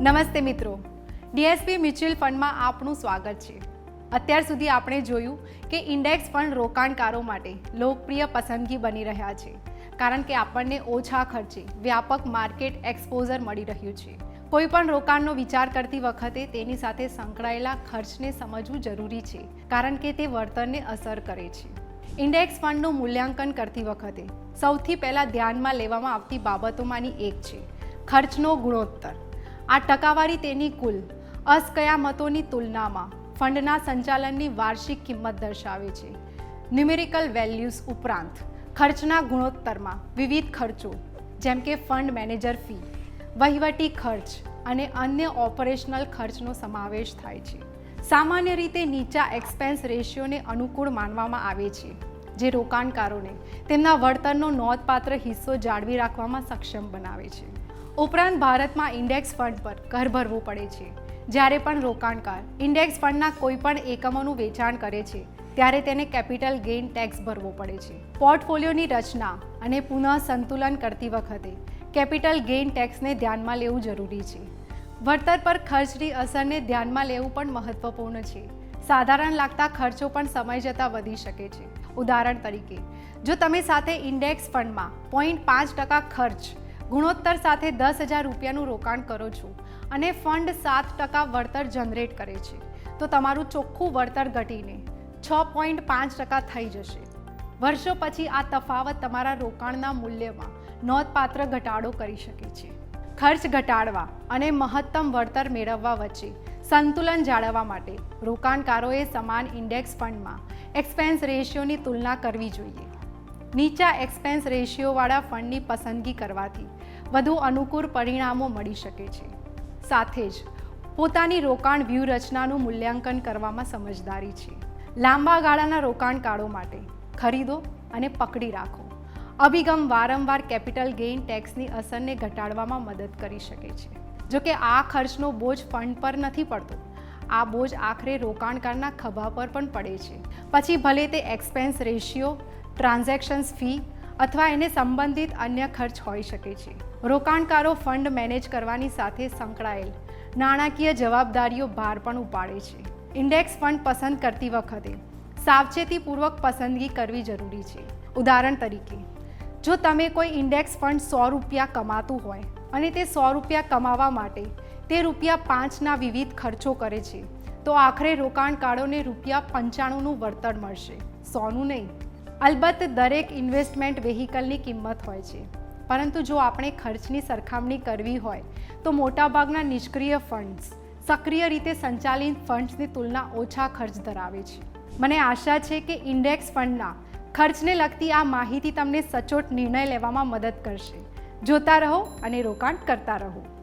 નમસ્તે મિત્રો. DSP mutual ફંડમાં આપનું સ્વાગત છે. અત્યાર સુધી આપણે જોયું કે ઇન્ડેક્સ ફંડ રોકાણકારો માટે લોકપ્રિય પસંદગી બની રહ્યા છે. કારણ કે આપણને ઓછા ખર્ચે વ્યાપક માર્કેટ એક્સપોઝર મળી રહ્યું છે. કોઈપણ રોકાણનો વિચાર કરતી વખતે તેની સાથે સંકળાયેલા ખર્ચને સમજવું જરૂરી છે, કારણ કે તે વળતરને અસર કરે છે. ઇન્ડેક્સ ફંડનું મૂલ્યાંકન કરતી વખતે સૌથી પહેલાં ધ્યાનમાં લેવામાં આવતી બાબતોમાંની એક છે, ખર્ચનો ગુણોત્તર. આ ટકાવારી તેની કુલ અસ્કયામતોની તુલનામાં ફંડના સંચાલનની વાર્ષિક કિંમત દર્શાવે છે. ન્યુમેરિકલ વેલ્યુઝ ઉપરાંત ખર્ચના ગુણોત્તરમાં વિવિધ ખર્ચો, જેમ કે ફંડ મેનેજર ફી વહીવટી ખર્ચ અને અન્ય ઓપરેશનલ ખર્ચનો સમાવેશ થાય છે. સામાન્ય રીતે નીચા એક્સપેન્સ રેશિયોને અનુકૂળ માનવામાં આવે છે, જે રોકાણકારોને તેમના વળતરનો નોંધપાત્ર હિસ્સો જાળવી રાખવામાં સક્ષમ બનાવે છે. ઉપરાંત ભારતમાં ઇન્ડેક્સ ફંડ પર કર ભરવો પડે છે. જ્યારે પણ રોકાણકાર ઇન્ડેક્સ ફંડના કોઈપણ એકમોનું વેચાણ કરે છે, ત્યારે તેને કેપિટલ ગેઇન ટેક્સ ભરવો પડે છે. પોર્ટફોલિયોની રચના અને પુનઃ સંતુલન કરતી વખતે કેપિટલ ગેઇન ટેક્સને ધ્યાનમાં લેવું જરૂરી છે. વળતર પર ખર્ચની અસરને ધ્યાનમાં લેવું પણ મહત્વપૂર્ણ છે. સાધારણ લાગતા ખર્ચો પણ સમય જતાં વધી શકે છે. ઉદાહરણ તરીકે, જો તમે સાથે ઇન્ડેક્સ ફંડમાં પોઈન્ટ પાંચ ટકા ખર્ચ ગુણોત્તર સાથે દસ હજાર રૂપિયાનું રોકાણ કરો છો અને ફંડ સાત ટકા વળતર જનરેટ કરે છે. તો તમારું ચોખ્ખું વળતર ઘટીને છ પોઈન્ટ પાંચ ટકા થઈ જશે. વર્ષો પછી આ તફાવત તમારા રોકાણના મૂલ્યમાં નોંધપાત્ર ઘટાડો કરી શકે છે. ખર્ચ ઘટાડવા અને મહત્તમ વળતર મેળવવા વચ્ચે સંતુલન જાળવવા માટે રોકાણકારોએ સમાન ઇન્ડેક્સ ફંડમાં એક્સપેન્સ રેશિયોની તુલના કરવી જોઈએ. નીચા એક્સપેન્સ રેશિયોવાળા ફંડની પસંદગી કરવાથી વધુ અનુકૂળ પરિણામો મળી શકે છે. સાથે જ, પોતાની રોકાણ વ્યૂહરચનાનું મૂલ્યાંકન કરવામાં સમજદારી છે. લાંબા ગાળાના રોકાણકારો માટે ખરીદો અને પકડી રાખો. અભિગમ વારંવાર કેપિટલ ગેઇન ટેક્સની અસરને ઘટાડવામાં મદદ કરી શકે છે. જો કે આ ખર્ચનો બોજ ફંડ પર નથી પડતો. આ બોજ આખરે રોકાણકારના ખભા પર પણ પડે છે. પછી ભલે તે એક્સપેન્સ રેશિયો, ટ્રાન્ઝેક્શન્સ ફી અથવા એને સંબંધિત અન્ય ખર્ચ હોઈ શકે છે. રોકાણકારો ફંડ મેનેજ કરવાની સાથે સંકળાયેલ, નાણાકીય જવાબદારીઓ ભાર પણ ઉપાડે છે. ઇન્ડેક્સ ફંડ પસંદ કરતી વખતે સાવચેતીપૂર્વક પસંદગી કરવી જરૂરી છે. ઉદાહરણ તરીકે, જો તમે કોઈ ઇન્ડેક્સ ફંડ સો રૂપિયા કમાતું હોય અને તે સો રૂપિયા કમાવા માટે તે રૂપિયા પાંચના વિવિધ ખર્ચો કરે છે, તો આખરે રોકાણકારોને રૂપિયા પંચાણુંનું વળતર મળશે. સોનું નહીં અલબત્ત દરેક ઇન્વેસ્ટમેન્ટ વેહિકલની કિંમત હોય છે. પરંતુ જો આપણે ખર્ચની સરખામણી કરવી હોય, તો મોટાભાગના નિષ્ક્રિય ફંડ્સ, સક્રિય રીતે સંચાલિત ફંડ્સની તુલના ઓછા ખર્ચ ધરાવે છે. મને આશા છે કે ઇન્ડેક્સ ફંડના ખર્ચને લગતી આ માહિતી તમને સચોટ નિર્ણય લેવામાં મદદ કરશે. જોતા રહો અને રોકાણ કરતા રહો.